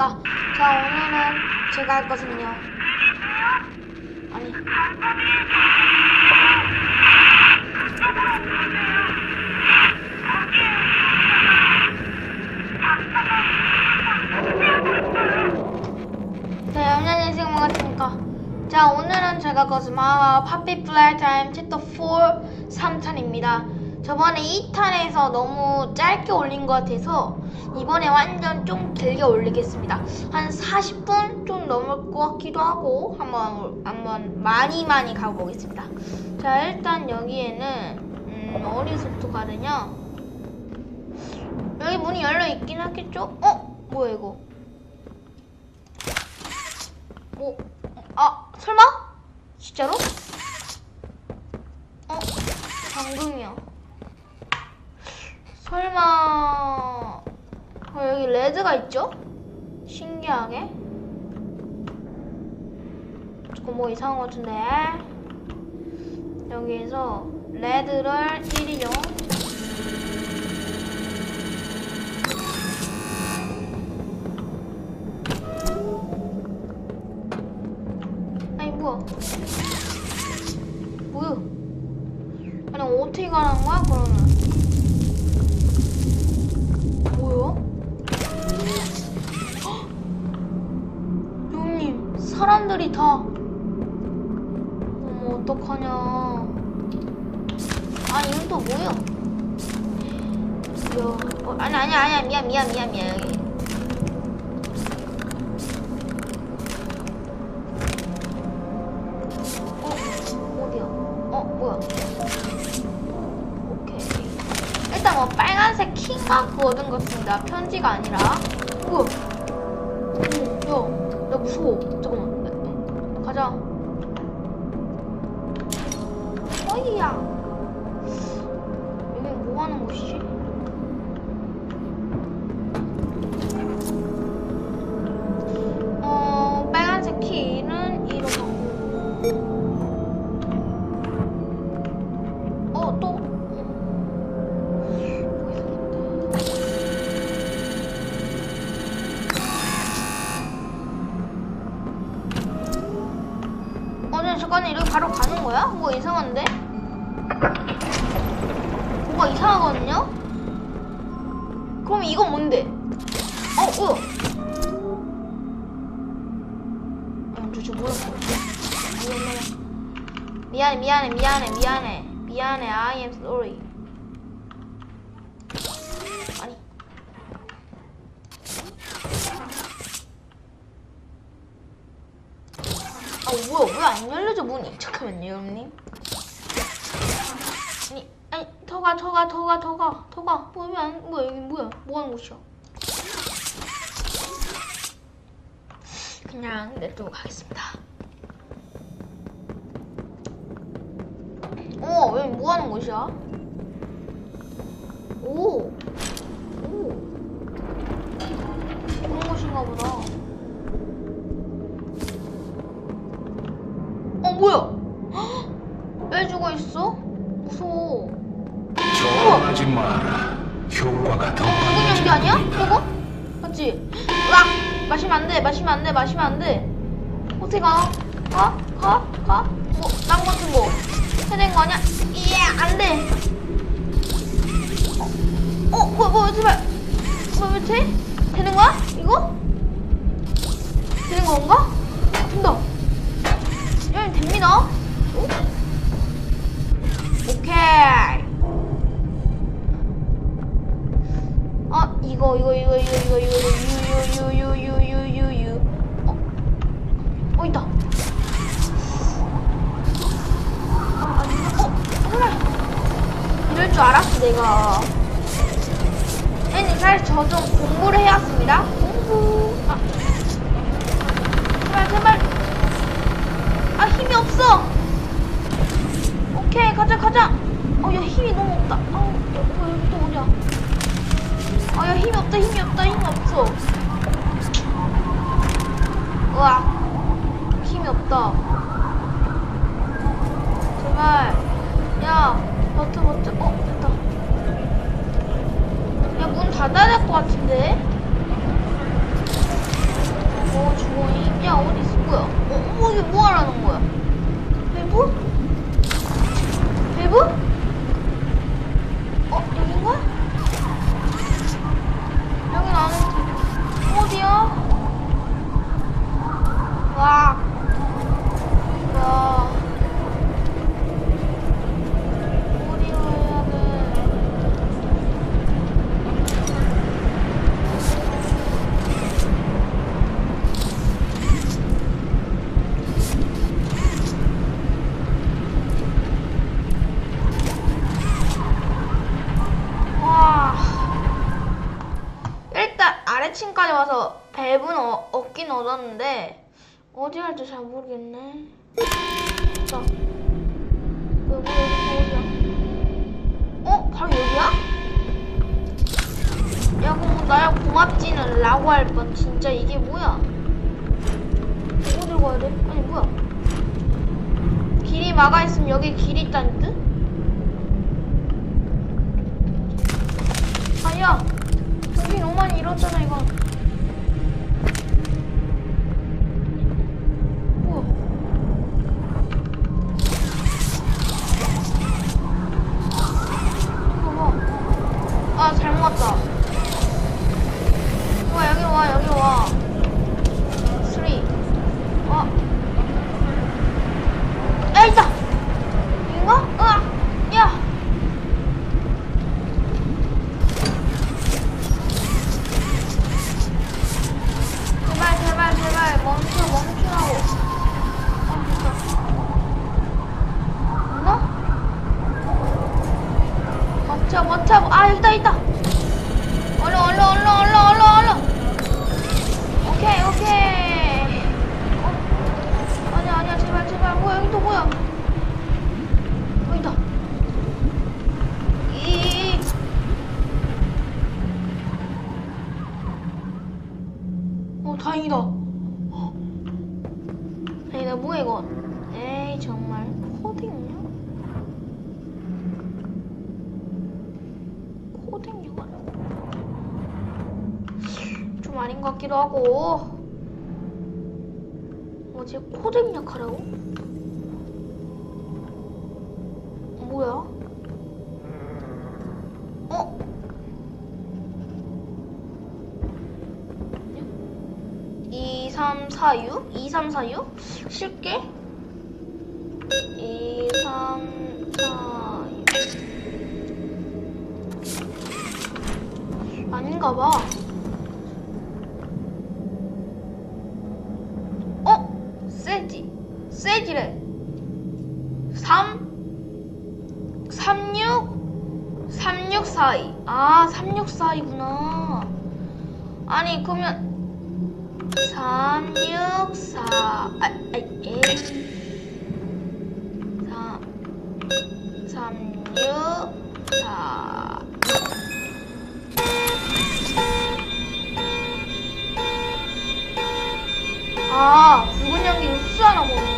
안녕하십니까. 자, 오늘은 제가 할 것은요. 아니. 네, 안녕하세요. 반갑습니까. 자, 오늘은 제가 거스마 파피 플라이 타임 챕터 4 3탄입니다. 저번에 2탄에서 너무 짧게 올린 것 같아서 이번에 완전 좀 길게 올리겠습니다. 한 40분 좀 넘을 것 같기도 하고 한번 한번 많이 많이 가보겠습니다. 자, 일단 여기에는 음, 어디서부터 가느냐? 여기 문이 열려 있긴 하겠죠? 어? 뭐야 이거? 뭐, 아, 설마? 진짜로? 어, 방금이야. 설마, 어, 여기 레드가 있죠? 신기하게. 조금 뭐 이상한 것 같은데. 여기에서 레드를 1이용. 아니 뭐야 뭐야 아니 어떻게 가는 거야 그러면 사람들이 다 어머 어떡하냐. 아니 이건 또 뭐야 야, 어, 아니 아니 아니야. 미안 미안 미안 미안. 여기 어 어디야? 어 뭐야? 오케이. 일단 뭐 빨간색 킹가 얻은 것 같습니다. 편지가 아니라. 우와. 어머 야야 무서워 I am sorry. 아니. 아 뭐야 왜 안 열려져 문이? 잠깐만요, 여러분님. 아니, 아니, 더가, 더가, 더가, 더가, 더가. 뭐야, 뭐야, 여기 뭐야? 뭐 하는 곳이야? 그냥 냅두고 가겠습니다. 어, 하는 곳이야? 오. 오. 그런 곳인가 보다. 어, 뭐야? 헉! 왜 죽어 있어? 무서워. 좋아하지 마라. 효과가 더 죽은 빨리 연기 아니야? 저거? 맞지? 으악! 마시면 안 돼, 마시면 안 돼, 마시면 안 돼. 어떻게 가? 가? 가? 가? 뭐, 땀 같은 거. 되는 거 아니야? 예, 안 돼. 어, 어 뭐야, 뭐야, 제발. 뭐야, 왜 돼? 되는 거야? 이거? 되는 건가? 된다. 야, 됩니다. 어? 오케이. 아 이거 이거 이거 이거 이거 이거 유유유유유유유 어? 어 있다 줄 알았어 내가. 애니 사실 저 좀 공부를 해왔습니다. 공부. 아. 제발 제발. 아 힘이 없어. 오케이 가자 가자. 어야 힘이 너무 없다. 아우 어, 여기 또 어디야 아, 야, 힘이 없다, 힘이 없다, 힘이 없어. 우와, 힘이 없다. 제발. 야, 버튼, 버튼. 어, 문 닫아야 될 것 같은데? 어, 주머니. 야, 어디 있을 거야? 어, 어, 이게 뭐 하라는 거야? 배부? 배부? 얻었는데 어디 할지 잘 모르겠네. 자, 여기 어디야? 어? 바로 여기야? 야, 그럼 나야 고맙지는 라고 할 뻔. 진짜 이게 뭐야? 어디로 가야 돼? 아니 뭐야? 길이 막아 있으면 여기 길이 있다는 뜻? 아니야. 여기 너무 많이 잃었잖아 이건. 다행이다. 어. 다행이다. 뭐야, 이건? 에이, 정말. 코딩이야? 코딩 이거 좀 아닌 것 같기도 하고. 뭐지? 코딩 역하라고? 뭐야? 어? 2, 3, 4, 6? 2, 3, 4, 6? 쉽게? 2, 3, 4, 6 아닌가 봐 어? 세지 세지래 3 36 3642 아 3642구나 아니 그러면 3, 6, 4, 아, 아, 에. 3, 3, 6, 4. 아, 붉은 연기는 흡수 하나 먹는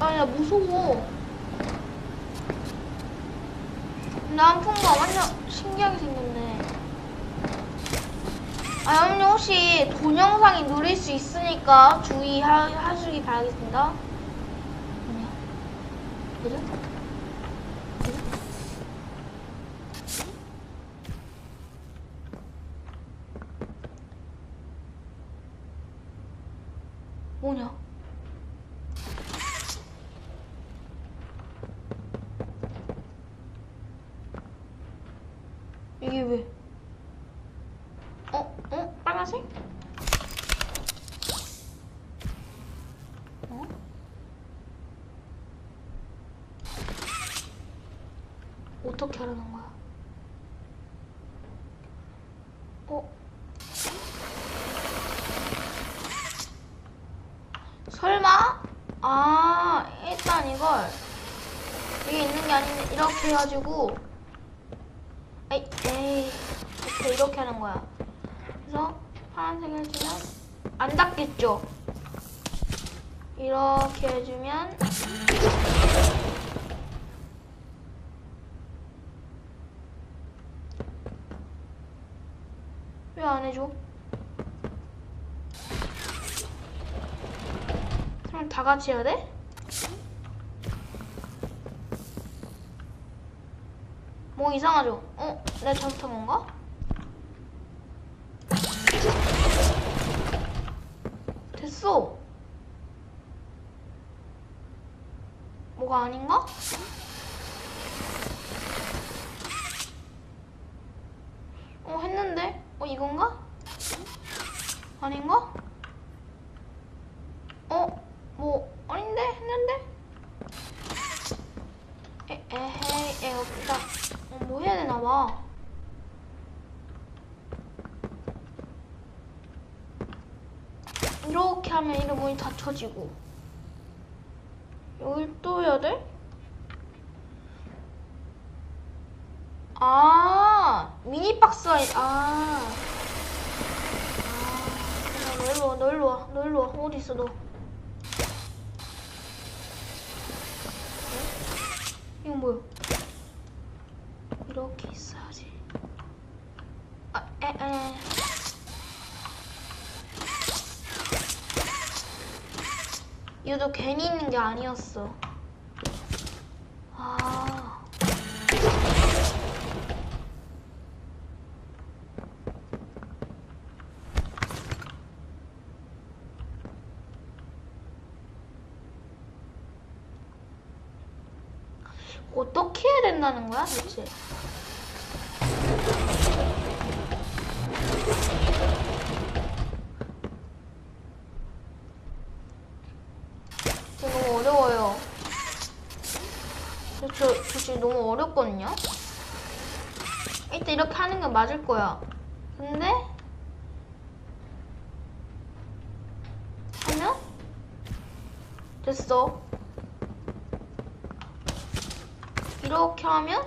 아야 무서워. 근데 항풍구가 완전 신기하게 생겼네. 아 여러분 혹시 동영상이 누릴 수 있으니까 주의하시기 바라겠습니다. 아니야. 그죠? 뭐냐? 이게 왜? 어? 어? 빨간색? 어? 어떻게 하라는 거야? 어? 설마? 아, 일단 이걸 이게 있는 게 아닌데 이렇게 해가지고 에이, 에이 이렇게 이렇게 하는 거야. 그래서 파란색을 해주면 안 닿겠죠? 이렇게 해주면 해줘? 그럼 다 같이 해야 돼? 뭐 이상하죠? 어? 내가 잘못한 건가? 됐어. 뭐가 아닌가? 어, 했는데? 어, 이건가? 아닌가? 어? 뭐, 아닌데? 했는데? 에, 에헤이, 에, 없다. 어, 뭐 해야 되나 봐. 이렇게 하면 이런 문이 닫혀지고. 여길 또 해야 돼? 아, 미니박스가, 아. 아, 너 일로 와, 너 일로 와, 너 일로 와. 어디 있어, 너? 응? 이건 뭐야? 이렇게 있어야지. 아, 에, 에. 이것도 괜히 있는 게 아니었어. 아. 어떻게 해야 된다는 거야, 대체? 어렵거든요? 일단 이렇게 하는 게 맞을 거야. 근데, 하면? 됐어. 이렇게 하면?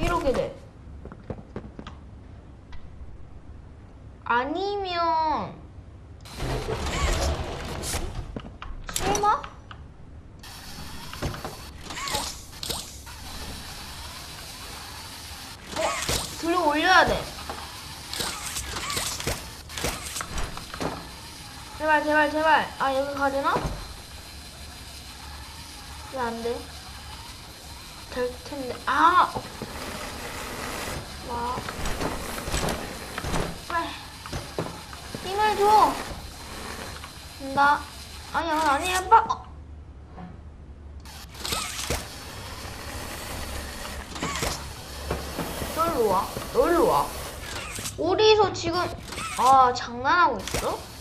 이렇게 돼. 아니면, 설마? 어, 올려야 돼. 제발, 제발, 제발. 아, 여기 가되나? 왜 안 돼? 될 텐데. 아! 와. 빨리. 힘을 줘! 나. 아니야, 아니야, 빠. 어. 널로 와. 널로 와. 어디서 지금. 아, 장난하고 있어?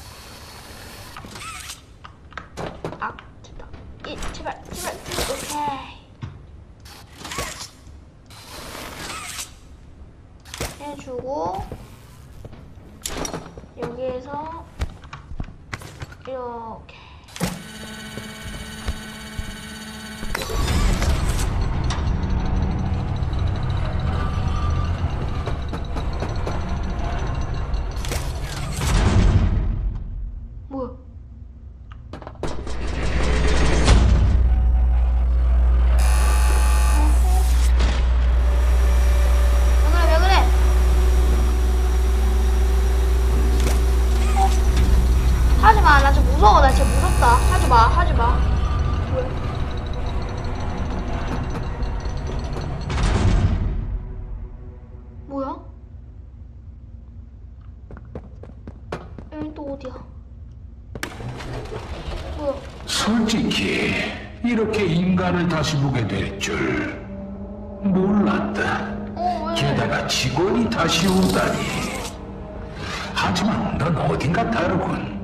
다시 보게 될 줄 몰랐다. 게다가 직원이 다시 오다니. 하지만 넌 어딘가 다르군.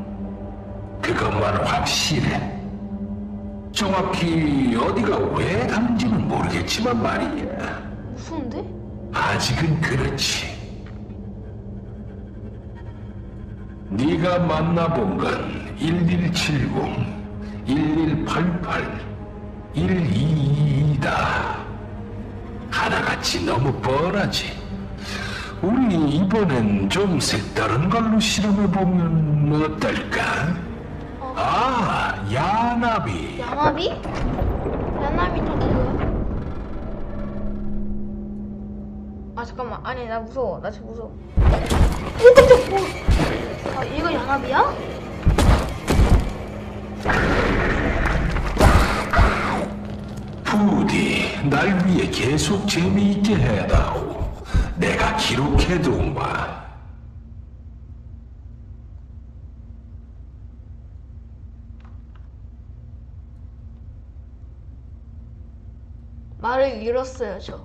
그것만 확실해. 정확히 어디가 왜 다른지는 모르겠지만 말이야. 무서운데? 아직은 그렇지. 네가 만나본 건 1170, 1188, 122다. 하나같이 너무 뻔하지. 우리 이번엔 좀 색다른 걸로 실험해보면 어떨까? 아, 야나비. 야나비? 야나비 또 누구야? 아 잠깐만 아니 나 무서워 나 진짜 무서워 오 깜짝 어. 아 이거 야나비야? 날 위해 계속 재미있게 해다오. 내가 기록해둔 바. 말을 잃었어요 저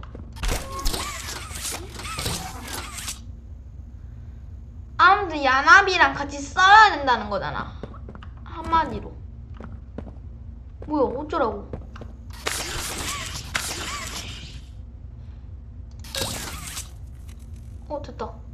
아무튼 야나비랑 같이 써야 된다는 거잖아 한마디로 뭐야 어쩌라고 어 됐다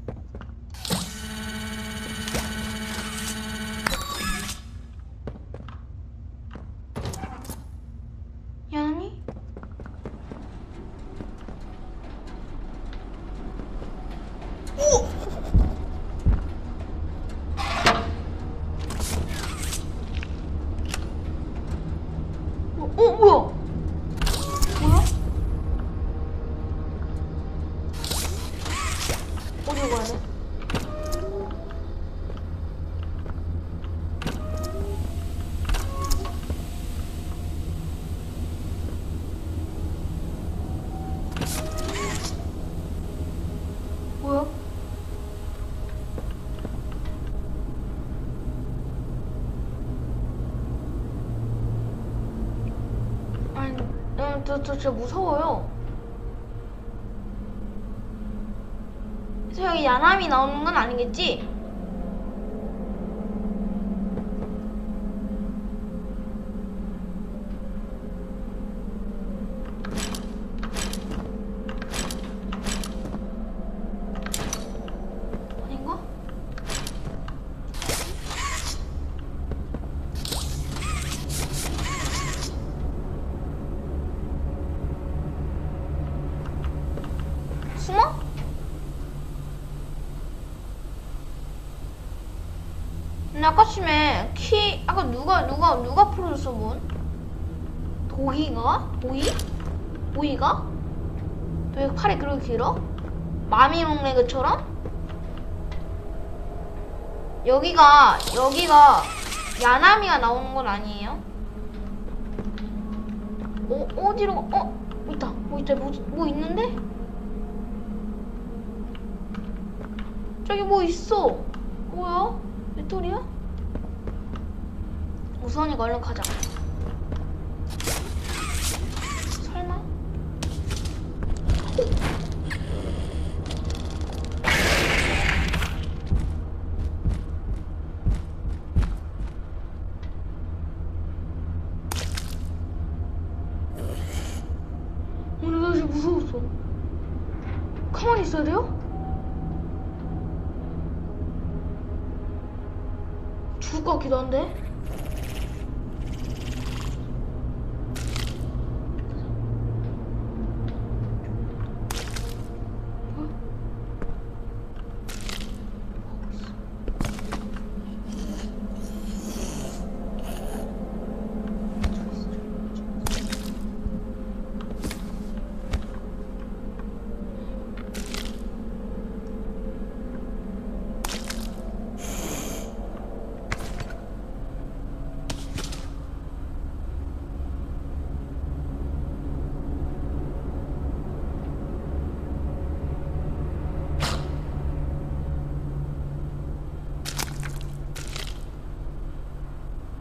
저, 저 진짜 무서워요. 저 여기 야남이 나오는 건 아니겠지? 아닌가? 숨어? 근데 아까 심에 키 아까 누가 누가 누가 풀어줬어 뭔? 도희가? 도희? 도희가? 왜 팔이 그렇게 길어? 마미롱레그처럼? 여기가 여기가 야나미가 나오는 건 아니에요? 어 어디로 가- 어뭐 있다 뭐 있다 뭐, 뭐 있는데? 저기 뭐 있어 뭐야 외톨이야? 우선이가 얼른 가자 설마? 오늘 나 지금 무서웠어. 가만히 있어야 돼요? 죽을 것 같기도 한데.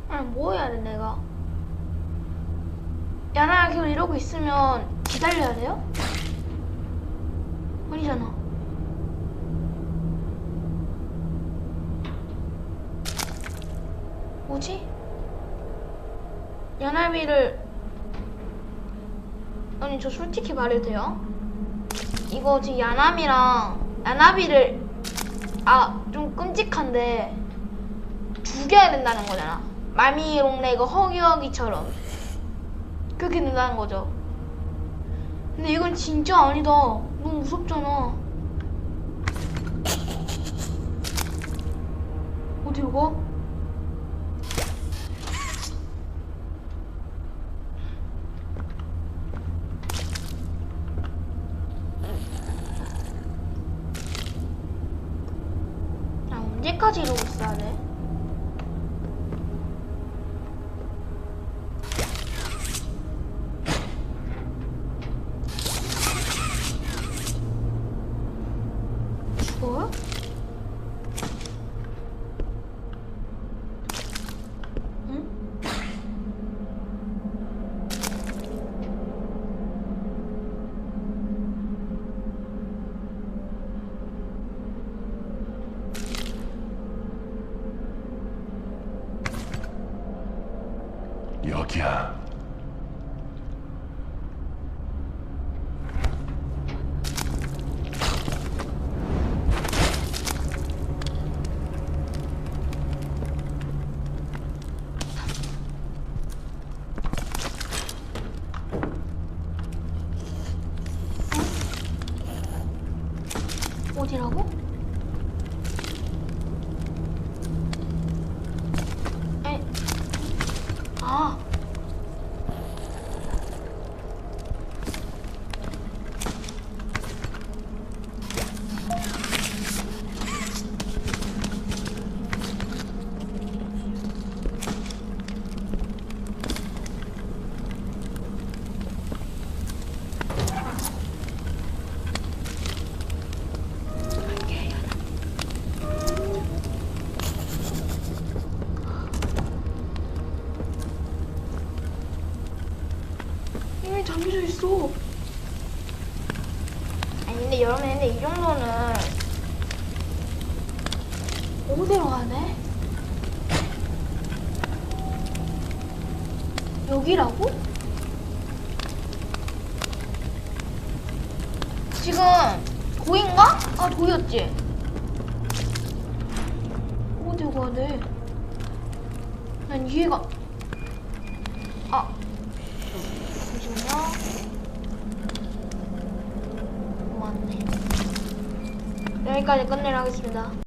아니 뭐 해야 돼 내가? 야나야 계속 이러고 있으면 기다려야 돼요? 아니 아니잖아. 뭐지? 야나비를 아니 저 솔직히 말해도 돼요? 이거 지금 야나미랑 야나비를 아 좀 끔찍한데 죽여야 된다는 거잖아 말미롱레가 허기허기처럼. 그렇게 된다는 거죠. 근데 이건 진짜 아니다. 너무 무섭잖아. 어디로 가? 아, 언제까지 이러고 있어야 돼? 죽어요? 응? 여기야. 어디라고? 있어. 아니 근데 여러분 근데 이 정도는 어디로 돼? 여기라고? 지금 도인가? 아 도였지. 어디로 가야 돼? 난 이해가. 아 잠시만요. 맞네. 여기까지 끝내려 하겠습니다.